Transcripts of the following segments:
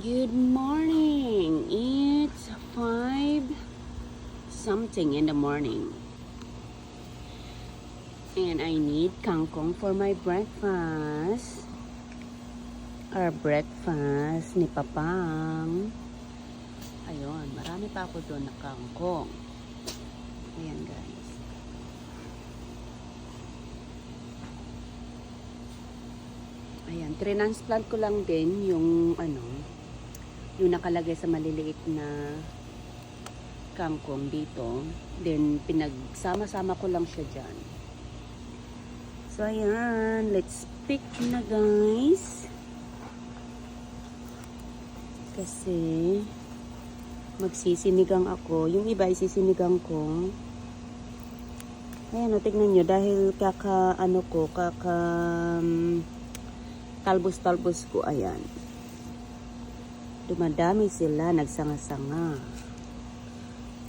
Good morning. It's 5 something in the morning. And I need kangkong for my breakfast. Our breakfast ni Papang. Ayun, marami pa ako doon na kangkong. Ayan guys. Ayan, transplant ko lang din yung ano, yung nakalagay sa maliliit na kangkong dito. Then, pinagsama-sama ko lang siya dyan. So, ayan. Let's pick na, guys. Kasi, magsisinigang ako. Yung iba, isisinigang ko. Ayan, o, tignan nyo. Dahil kaka, ano ko, kaka, um, talbos-talbos ko, ayan. Dumadami sila, nagsanga-sanga.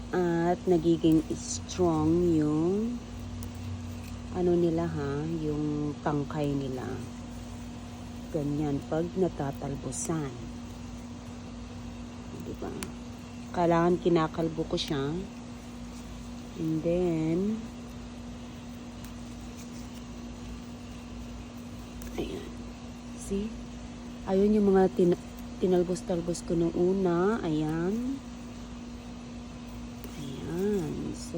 At nagiging strong yung ano nila ha, yung tangkay nila. Ganyan pag natatalbusan. Di ba? Kailangan kinakalbo ko siya. And then, ayan. See? Ayun yung mga tin tinalbos-talbos ko nung una. Ayan. Ayan. So,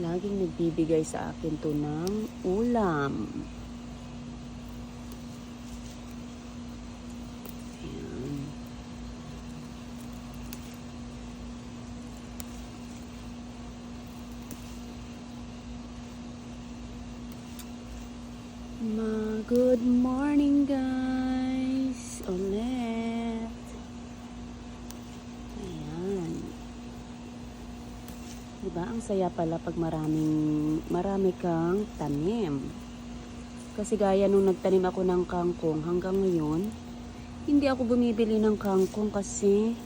laging nagbibigay sa akin to ng ulam. Ayan. Ma, good morning guys. Ulit. Ayan. Diba? Ang saya pala pag maraming, marami kang tanim. Kasi gaya nung nagtanim ako ng kangkong hanggang ngayon, hindi ako bumibili ng kangkong kasi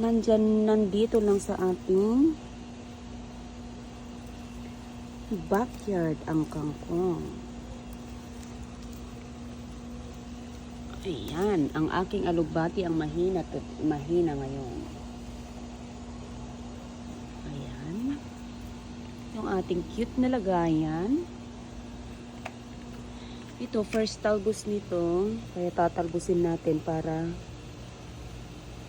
nandyan, nandito lang sa ating backyard ang kangkong. Ayan, ang aking alugbati ang mahina, mahina ngayon. Ayan. Yung ating cute na lagayan. Ito, first talbos nito. Kaya tatalbusin natin para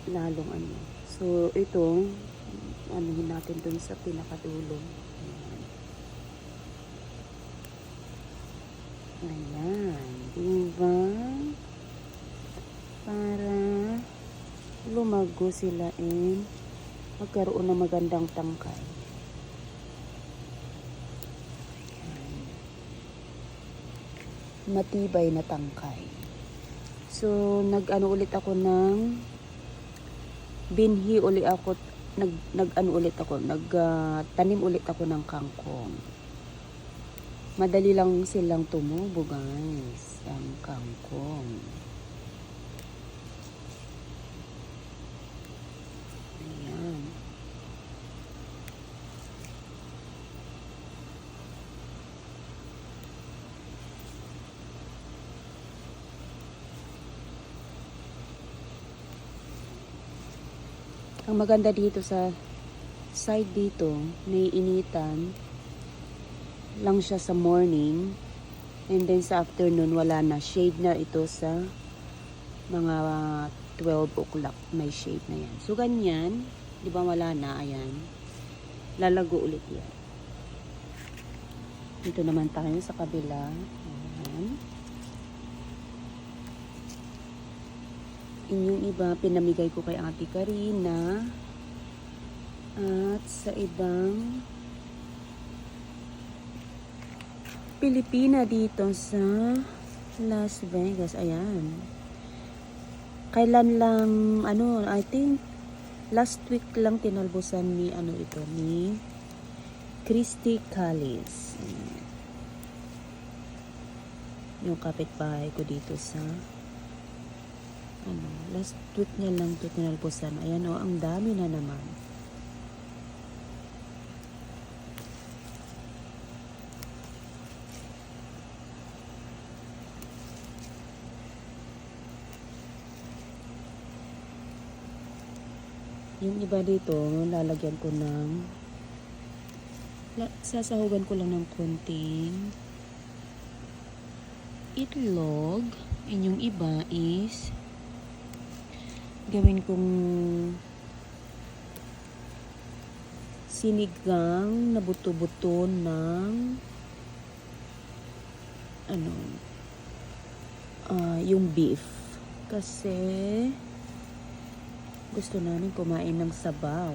lalong ano. So, ito, anuhin natin dun sa pinakadulo. Ayan. Ayan. Diba? Para lumago sila and magkaroon ng magandang tangkay. Matibay na tangkay. So, nag-ano ulit ako ng binhi uli ako nag nag-ano ulit ako, nag-tanim ulit ako ng kangkong. Madali lang silang tumubo, guys. Ang kangkong. Ayan. Ang maganda dito sa side dito, naiinitan lang siya sa morning and then sa afternoon wala na. Shade na ito sa mga 12 o'clock may shade na yan. So ganyan. Di ba wala na? Ayan. Lalago ulit yan. Dito naman tayo sa kabila. Ayan inyong iba pinamigay ko kay Ate Karina at sa ibang Pilipina dito sa Las Vegas. Ayan. Kailan lang, ano, I think, last week lang tinalbusan ni, ano ito, ni Christy Callis. Yung kapitbahay ko dito sa, ano, last week niya lang ito tinalpusan. Ayan o, oh, ang dami na naman. Yung iba dito, lalagyan ko ng sasahugan ko lang ng konting itlog and yung iba is gawin kong sinigang na buto-buto ng ano ah, yung beef. Kasi gusto namin kumain ng sabaw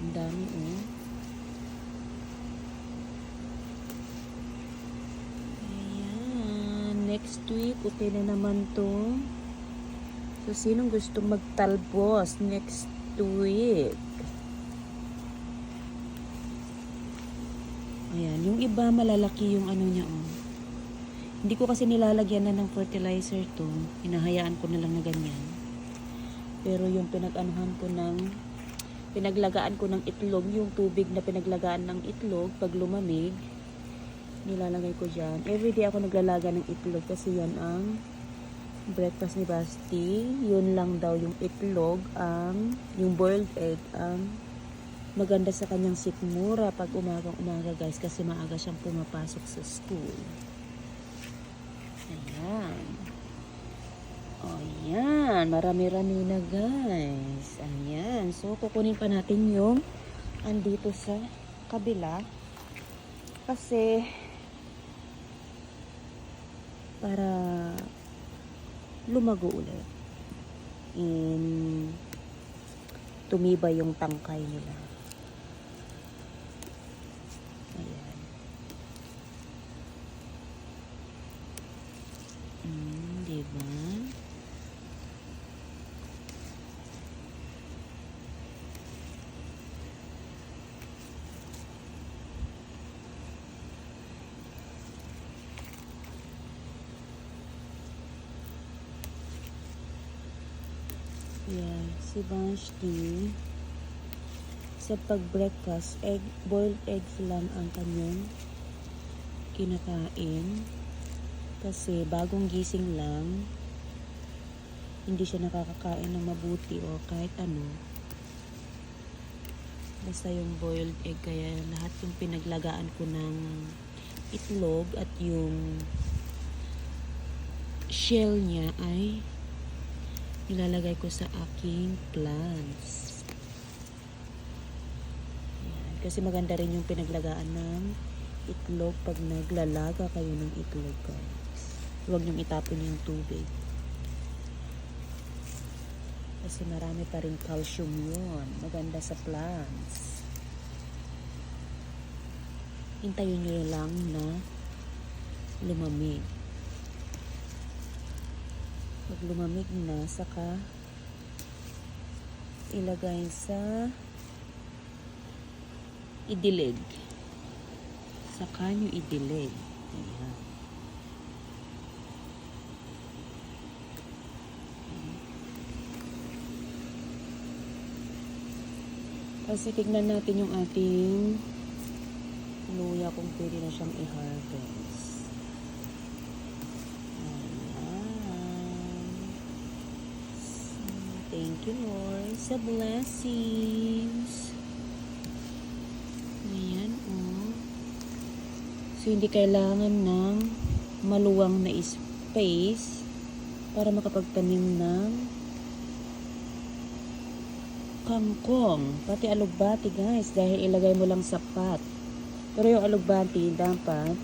ang dami oh week okay na naman to So, sinong gustong magtalbos next week? Ayan, yung iba malalaki yung ano niya, oh. Hindi ko kasi nilalagyan na ng fertilizer to. Hinahayaan ko na lang na ganyan. Pero yung pinag-anuhan ko ng, pinaglagaan ko ng itlog, yung tubig na pinaglagaan ng itlog, pag lumamig, nilalagay ko dyan. Everyday ako naglalaga ng itlog kasi yan ang breakfast ni Basti, yun lang daw yung itlog, ang yung boiled egg, ang maganda sa kanyang sikmura pag umagang umaga guys kasi maaga siyang pumapasok sa school. Ayan. O yan, marami-rami na guys. Ayan, so kukunin pa natin yung andito sa kabila kasi para lumago ulit. And tumibay yung tangkay nila. Ayan. Mm, diba? Si Vashti sa pag-breakfast, egg, boiled eggs lang ang kanyang kinakain. Kasi bagong gising lang, hindi siya nakakakain ng mabuti o kahit ano. Basta yung boiled egg, kaya lahat yung pinaglagaan ko ng itlog at yung shell niya ay nilalagay ko sa aking plants. Ayan. Kasi maganda rin yung pinaglagaan ng itlog pag naglalaga kayo ng itlog guys. Huwag niyong itapon yung tubig. Kasi marami pa rin calcium yun. Maganda sa plants. Hintayin niyo lang na lumamig. Lumamig na, saka ilagay sa idilig. Saka nyo idilig. Ayan. Kasi tignan natin yung ating luya kung pwede na siyang i-harvest. Ayan. Thank you, Lord, sa blessings. Ayan, oh. So, hindi kailangan ng maluwang na space para makapagtanim ng kangkong. Pati alugbati, guys, dahil ilagay mo lang sa pot. Pero yung alugbati, dapat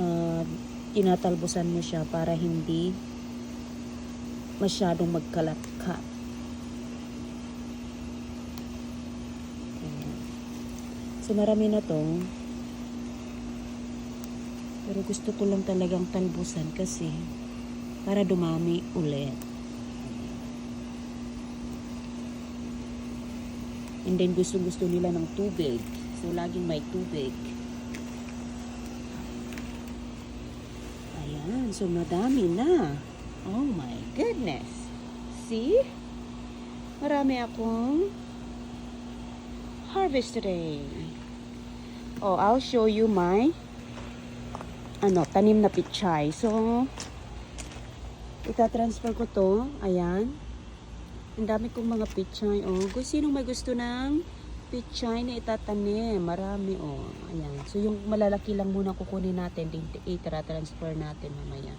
uh, tinatalbusan mo siya para hindi masyadong magkalat-kat. So marami na to. Pero gusto ko lang talagang talbusan kasi para dumami ulit. And then gusto-gusto nila ng tubig. So laging may tubig. Ayan, so madami na. Oh my goodness. See? Marami akong harvest today. Oh, I'll show you my ano, tanim na pichay. So, Ita-transfer ko to. Ayan. Ang dami kong mga pichay. Oh, kung sino may gusto ng pichay na itatanim. Marami, oh. Ayan. So, yung malalaki lang muna kukunin natin. Ita-transfer natin mamaya.